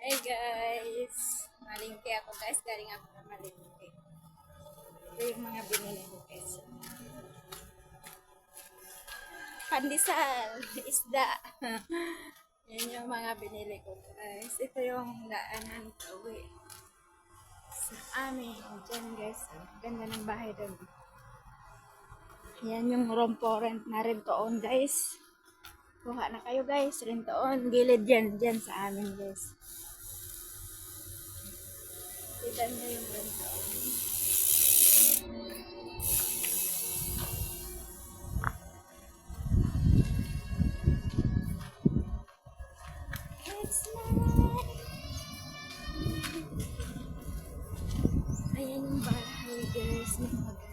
Hey guys! Malingke ako guys. Galing ako na malingke. Ito yung mga binili ko guys. Pandesal! Isda! Yan yung mga binili ko guys. Ito yung daanan pauwi. Sa amin. Diyan guys. Ganda ng bahay doon. Yan yung room for rent na rin to own guys. Kuha na kayo guys. Rent to own. Gilid yan. Diyan sa amin guys. Niyo yung mine. Ayan yung bahay guys. Yung maganda.